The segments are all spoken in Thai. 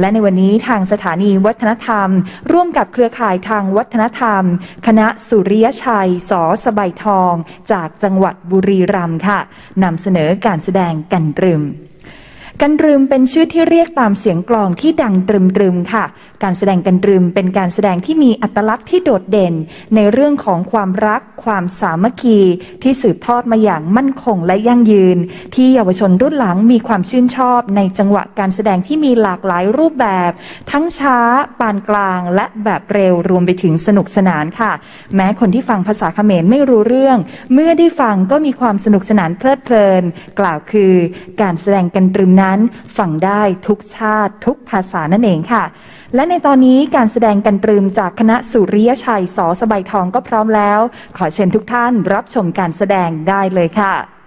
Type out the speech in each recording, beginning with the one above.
และในวันนี้ทางสถานีวัฒนธรรม ร่วมกับเครือข่ายทางวัฒนธรรม คณะสุริยชัยสอสบายทอง จากจังหวัดบุรีรัมย์ค่ะนำเสนอการแสดงกันตรึม กันตรึมเป็นชื่อที่เรียกตามเสียงกลองที่ดังตรึมตรึมๆค่ะ การแสดงกันตรึมเป็นการแสดงที่มีอัตลักษณ์ที่โดดเด่น ในเรื่องของความรัก ความสามัคคี ที่สืบทอดมาอย่างมั่นคงและยั่งยืน ที่เยาวชนรุ่นหลังมีความชื่นชอบ ในจังหวะการแสดงที่มีหลากหลายรูปแบบ ทั้งช้า ปานกลาง และแบบเร็วรวมไปถึงสนุกสนานค่ะ แม้คนที่ฟังภาษาเขมรไม่รู้เรื่อง เมื่อได้ฟังก็มีความสนุกสนานเพลิดเพลิน กล่าวคือ การแสดงกันตรึมนั้นฟังได้ทุกชาติทุกภาษานั่นเองค่ะ และในตอนนี้การแสดงกันตรึมจากคณะสุริยชัยสอสบายทองก็พร้อมแล้ว ขอเชิญทุกท่านรับชมการแสดงได้เลยค่ะ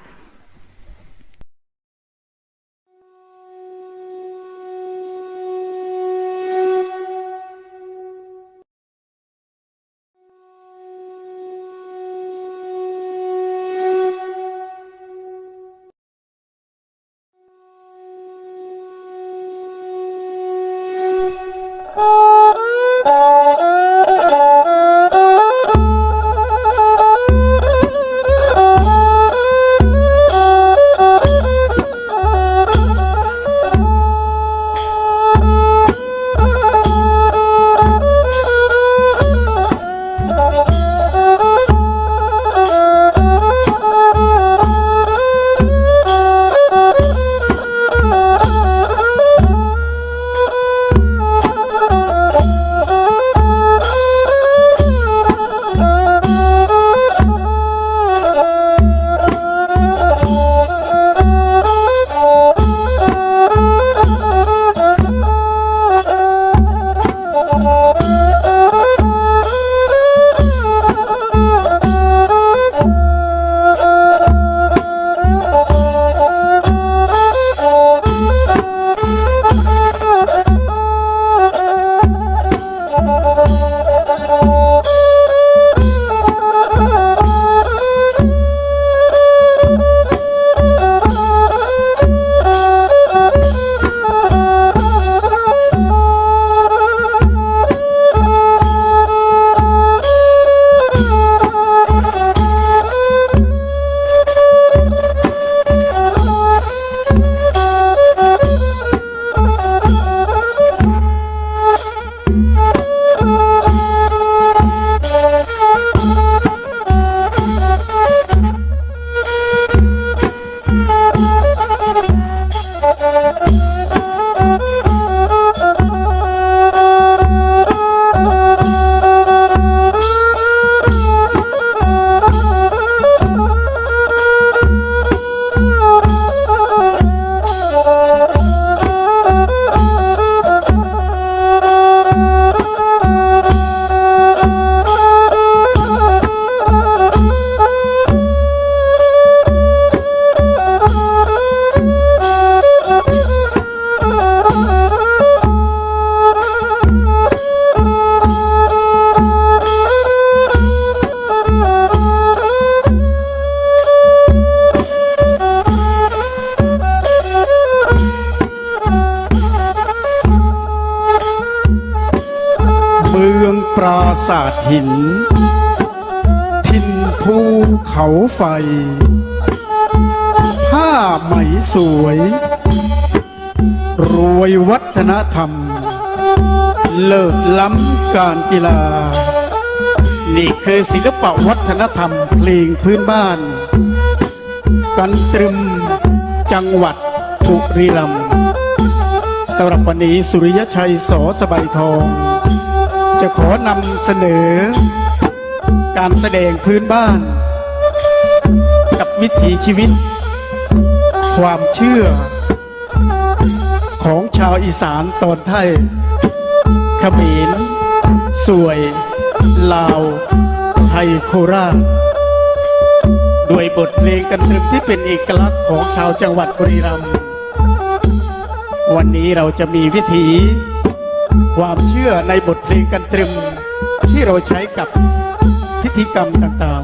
หิน ทินภูเขาไฟ ผ้าไหมสวย รวยวัฒนธรรม เลิศล้ำการกีฬา นี่คือศิลปะวัฒนธรรมเพลงพื้นบ้าน กันตรึมจังหวัดบุรีรัมย์สำหรับวันนี้สุริยชัยสอสบายทอง จะขอนำเสนอ การแสดงพื้นบ้าน กับวิถีชีวิต ความเชื่อ ของชาวอีสานตอนไทยขมรสวย ลาวไทยโคราชด้วยบทเพลงกันตรึมที่เป็นเอกลักษณ์ของชาวจังหวัดบุรีรัมย์วันนี้เราจะมีวิถี ความเชื่อในบทเพลงกันตรึมที่เราใช้กับพิธีกรรมต่าง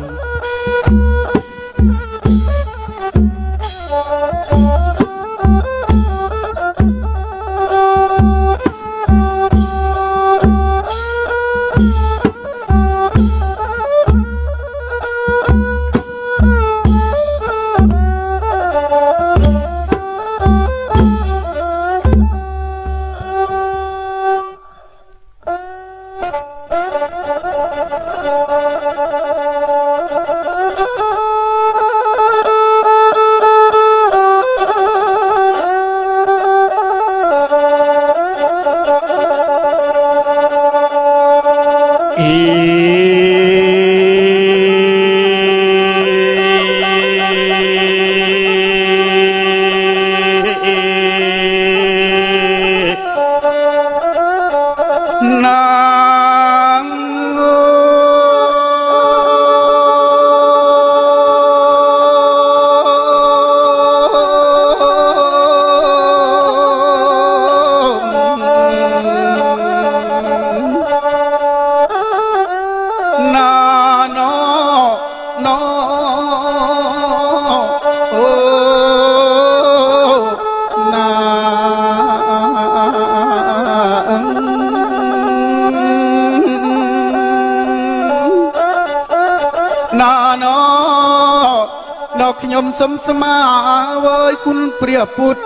สมสมาเว้ยคุณเปรียพุทธ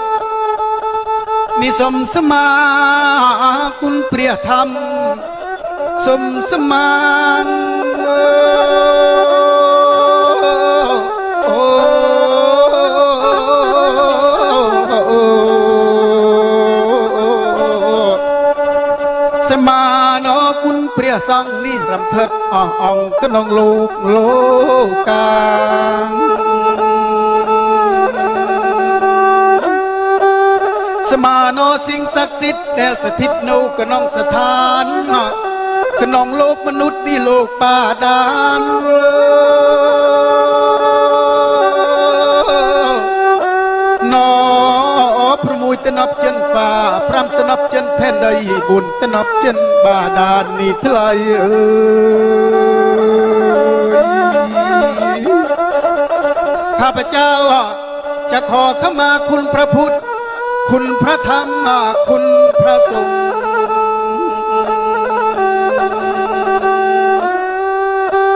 นี่สมสมาคุณเปรียธรรมสมสมานโอ้สมานอคุณเมาโนสิ่งศักดิ์สิทธิ์แต่สถิตโนกนองสถานขนองโลกมนุษย์นี่โลกป่าดานนอพระมุยตนับเจนฟ้าพรำตนับเจนแผ่นใดบุญตนับเจนบาดาลนี่ทลายเอ้ยข้าพเจ้าจะขอขมาคุณพระพุทธ คุณพระธรรมคุณพระสงฆ์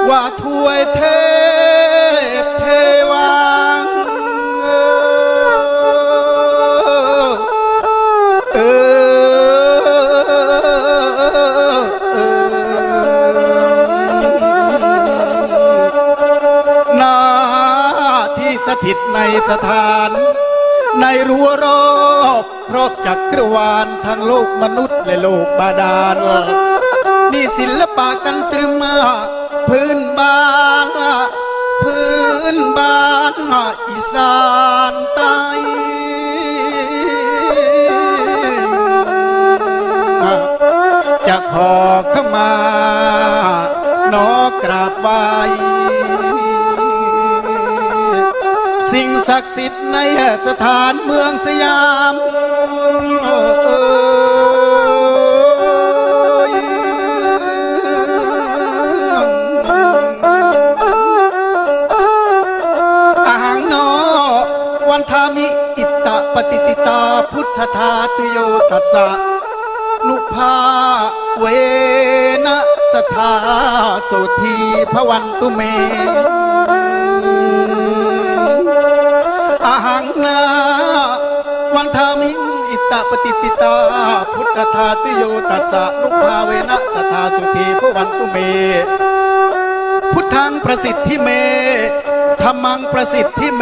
ว่าถวยเทพเทวังเออเออหน้าที่สถิตในสถานในรั้วรอ ครอบจักรวาลทั้งโลกมนุษย์และโลกบาดาลนี่ศิลปะกันตรึมาพื้นบ้านพื้นบ้านอีสานใต้จะขอเข้ามานอกราบไหว้ สิ่งศักดิ์สิทธิ์ในสถานเมืองสยามอาหังวันทามิอิตตะปฏิติตาพุทธทาตุโยตัสสะนุภาเวนะสทาโสทีพระวันตุเม นาวันทามิงอิตตปฏิติตา พุทธทาติโยตัสสะนุภาเวนะสทาสุธีพระวันตุเม พุทธังประสิทธิเมธรรมังประสิทธิเม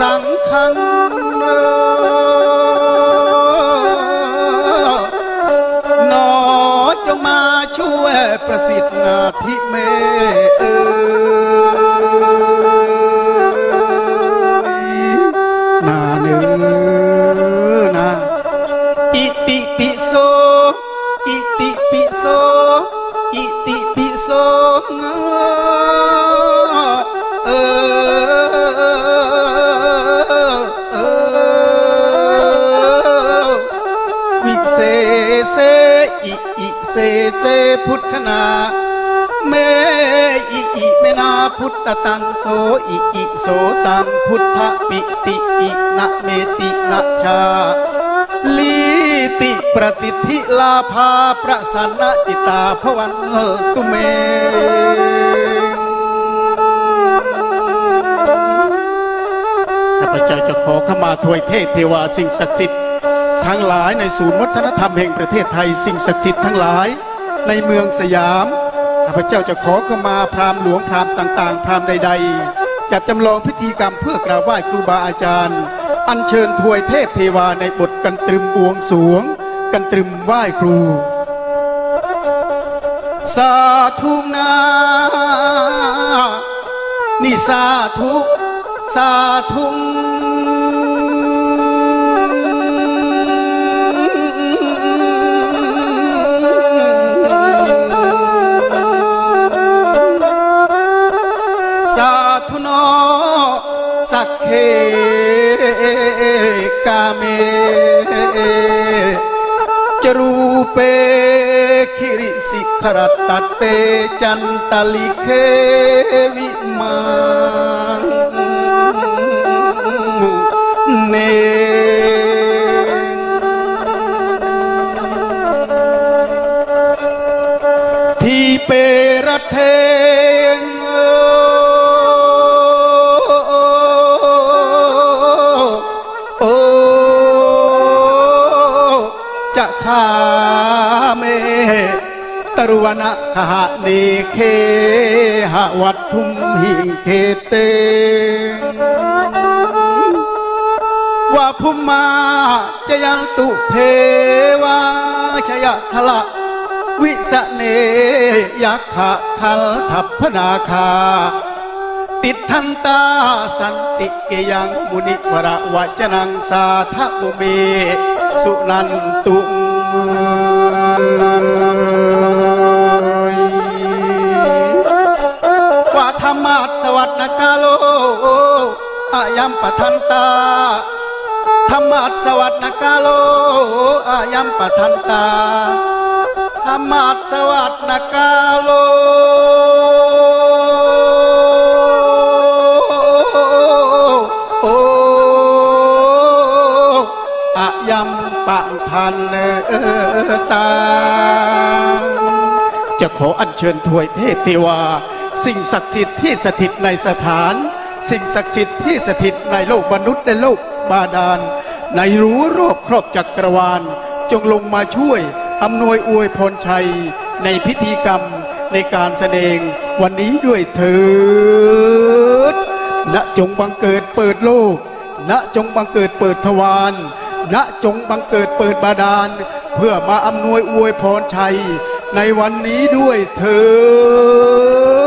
สังฆังนอจงมาช่วยประสิทธินาธิเม พุทธนาเมอิอิเมนาพุทธตังโสอิอิโสตังพุทธปิติอินะเมตินะชาลีติประสิทธิลาภาประสันนติตาพวันตุเมข้าพเจ้าจะขอขมาถวยเทพเทวาสิ่งศักดิ์สิทธิ์ทั้งหลายในศูนย์วัฒนธรรมแห่งประเทศไทยสิ่งศักดิ์สิทธิ์ทั้งหลาย ในเมืองสยามข้าพเจ้าจะขอขมาพราหมณ์หลวงพราหมณ์ต่างๆ พราหมณ์ใด ๆ จัดจำลองพิธีกรรมเพื่อกราบไหว้ครูบาอาจารย์ อัญเชิญถวยเทพเทวาในบทกันตรึมบวงสวง กันตรึมไหว้ครู สาธุนานี่สาธุ สาธุ เคกาเมจรูเปคิริสิขรตตเตจันตลิเควิมา วนะขหะเนเคหะวัดทุมหิงเคเต ว่าภุมมาจะยังตุเทวาชยทละวิสเนยักขะคัลทัพพนาคา ติดทันตาสันติเกยังมุนิวระวจนังสาทบุเมสุนันตุว่า วัสดกาโลอายัมปทันตาธรรมัสสวัสดกาโลอายัมปทันตาธรรมัสสวัสดกาโลโออายัมปังพันเออตาจะขออัญเชิญถวยเทพเทวา สิ่งศักดิ์สิทธิ์ที่สถิตในสถาน สิ่งศักดิ์สิทธิ์ที่สถิตในโลกมนุษย์และโลกบาดาล ในรู้รอบครอบจักรวาล จงลงมาช่วยอำนวยอวยพรชัย ในพิธีกรรมในการแสดงวันนี้ด้วยเถิดณจงบังเกิดเปิดโลก ณจงบังเกิดเปิดทวารณจงบังเกิดเปิดบาดาล เพื่อมาอำนวยอวยพรชัย ในวันนี้ด้วยเถิด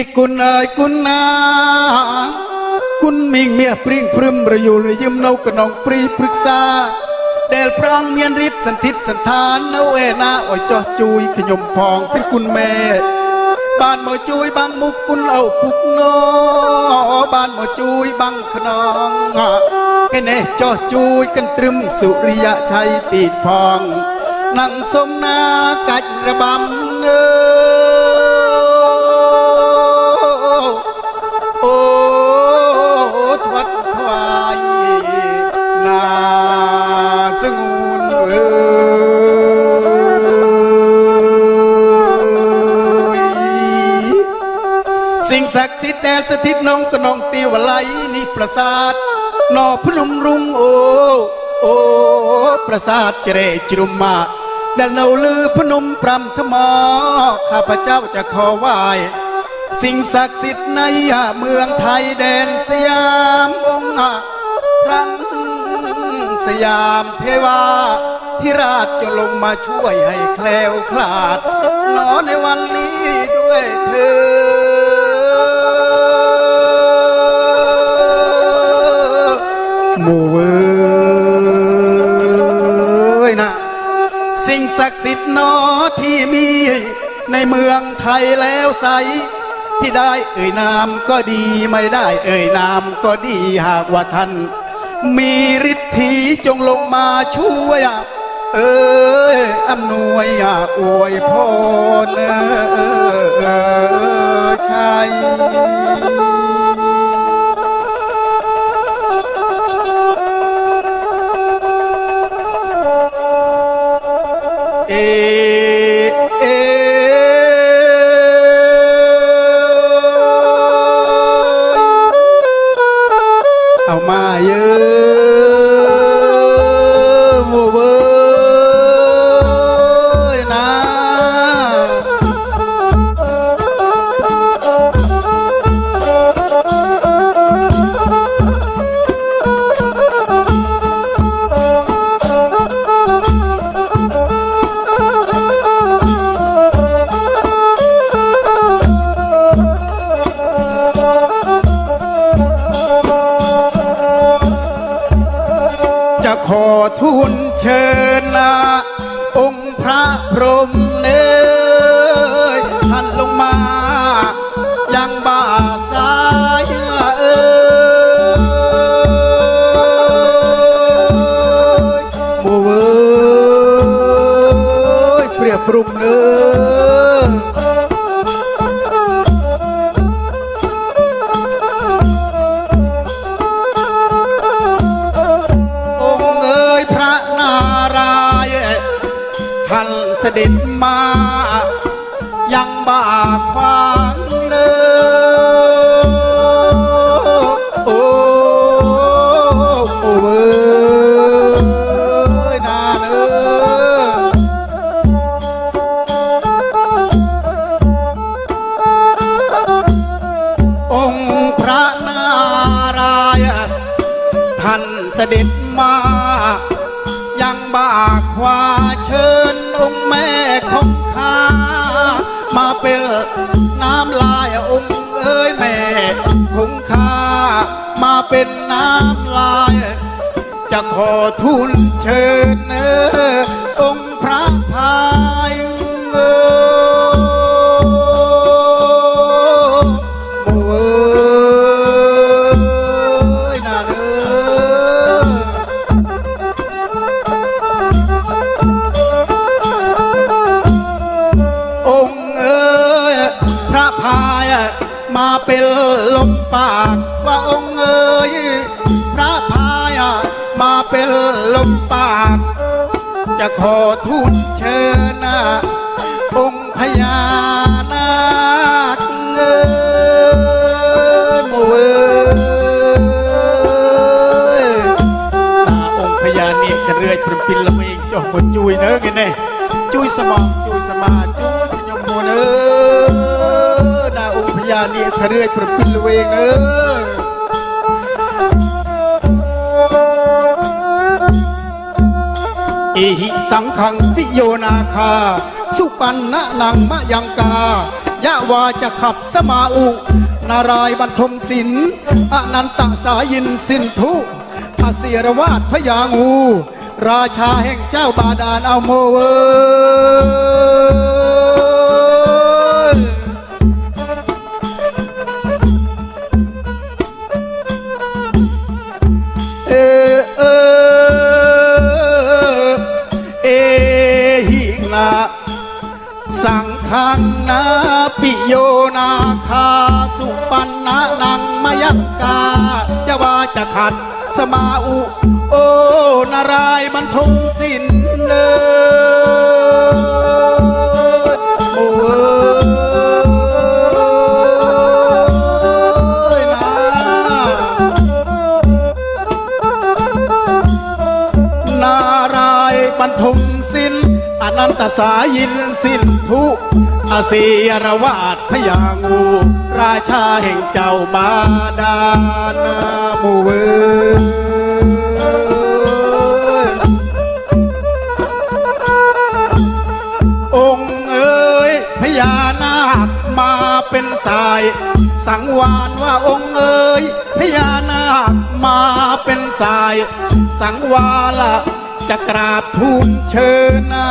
นี่กุนเอ่ยกุนนากุนมิงเมียปริงพรึมระยุระยิมเนากระนองปรีปรึกษาเดลพระองค์เมียนฤทธิ์สันทิตสันทานเนาเอนาอ่อยจอจุยขยมพองเป็นกุนแม่บ้านหมอจุยบางมุกกุนเอาปุกนอบ้านหมอจุยบางขนองไอ้เน่จอจุยกันตรึมสุริยะชัยตีดพองนั่งสมนากัจระบำเนอ ศักดิ์สิทธิ์แดนสถิตน้องกระนองเตียวไหลนี่ประสาทนอพนมรุงโอโอประสาทเจเรจรุมมาแดนเนาลือพนมปรำธมอข้าพเจ้าจะขอไหว้สิ่งศักดิ์สิทธิ์ในเมืองไทยแดนสยามองค์พระสยามเทวาที่ราชจะลงมาช่วยให้แคล้วคลาดนอในวันนี้ด้วยเธอ มู่เอ้ยนะ สิ่งศักดิ์สิทธิ์นอที่มีในเมืองไทยแล้วใส ที่ได้เอ่ยนามก็ดีไม่ได้เอ่ยนามก็ดีหากว่าท่าน มีฤทธีจงลงมาช่วยเอออำนวยอวยพรเออชัย ท่านเสด็จมา ยังบากฟาง จะขอทูลเชิญเนอ อิหิสังขังพิโยนาคา สุปันนะนังมะยังกายะวาจะขัดสมาอุ นารายบรรทมศิลอนันตสายินสินทุอาเสียรวาดพญางู ราชาแห่งเจ้าบาดาลเอาโมเวอังนาปิโยนาคาสุปันนานังมยักกาจะว่าจะขัดสมาอุ โอนารายบรรทมสินเนอโอ้ยนะนารายบรรทมสินอนันตสายินสินทุ อาเสียรวาดพญางู ราชาแห่งเจ้าบาดาลนาโมเวองเอ๋ยพญานาคมาเป็นสาย สังวานว่าองค์เอ๋ยพญานาคมาเป็นสาย สังวาละจะกราบทูลเชิญนะ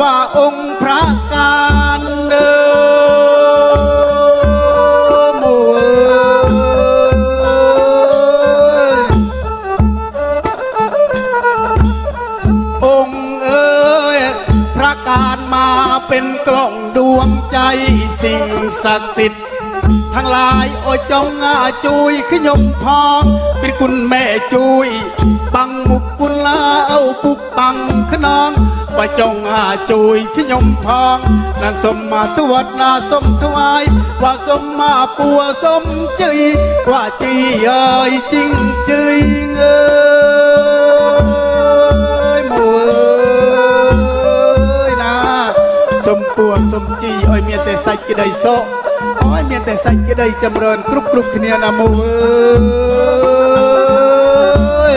ว่าองค์พระกา ศักดิ์สิทธิ์ทั้งหลายโอ้จงอาจุยขยมพองเป็นคุณแม่จุยปังมุกกุลลาเอาปุกปังขนองว่าจงอาจุยขยมพองนางสมมาตวดนาสมถวายว่าสมมาปัวสมจีว่าจีเอ้ยจริงจีเอ้ยมเอ้ยนะสมปัวสมจี តែសាច់ក្តីសុខអើយមានតែសាច់ក្តីចម្រើនគ្រប់គ្រប់គ្នាណាមូអើយ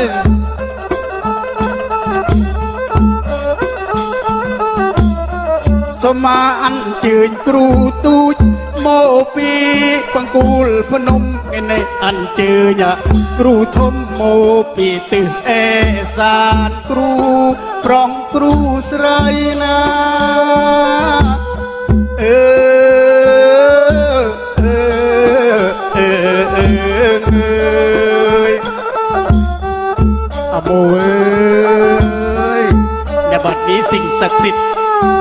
សូមមកអញ្ជើញគ្រូទូចមកពីបង្គូលភ្នំថ្ងៃនេះអញ្ជើញគ្រូធំមកពីទិសអេសានគ្រូប្រងគ្រូស្រីណាអើ มีสิ่งศักดิ์สิทธิ์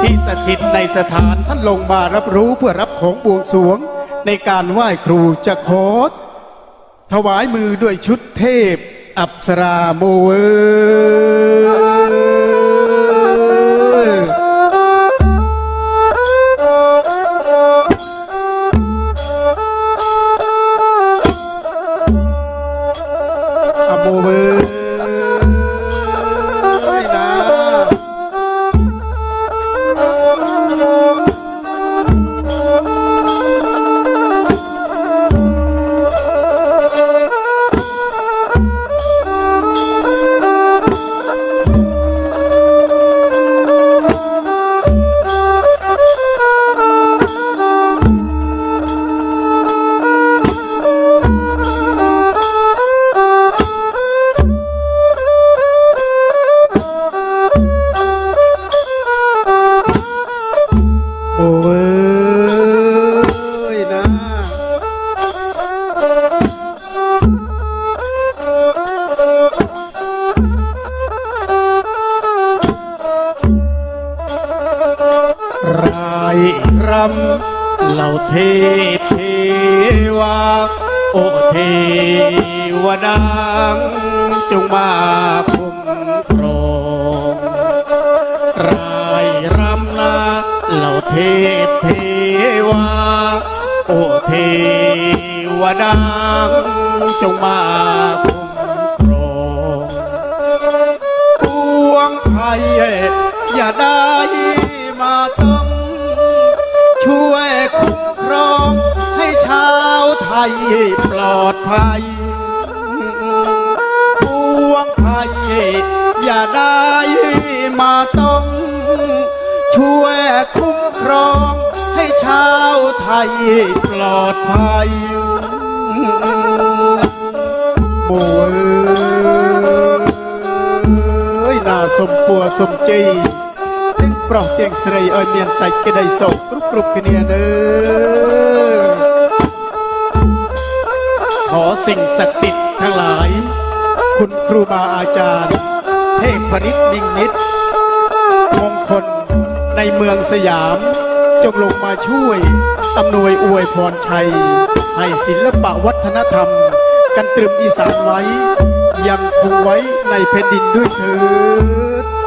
ที่สถิตในสถานท่านลงมารับรู้เพื่อรับของบวงสรวง ในการไหว้ครูจะขอถวายมือด้วยชุดเทพ อัปสราโมเวอร์ งมาคุ้มครองปวงภัยอย่าได้มาต้องช่วยคุ้มครองให้ชาวไทยปลอดภัยปวงภัยอย่าได้มาต้องช่วยคุ้มครองให้ชาวไทยปลอดภัย เอ้ยน่าสมปัวสมจีเตียงปราะเตียงสรีเอ้ยเมียนใส่กระไดโศกกรุบกรุบกันเนี่ยเด้อขอสิ่งศักดิ์สิทธิ์ทั้งหลาย คุณครูบาอาจารย์ เทพพนิษนิ่งนิดมงคลในเมืองสยาม จงลงมาช่วยอำนวยอวยพรชัย ให้ศิลปะวัฒนธรรม กันตรึมอีสานไว้ ยังคงไว้ในแผ่นดินด้วยเถิด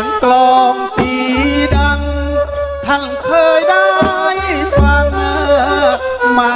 ยงกลองปีดัง ท่านเคยได้ฟังมา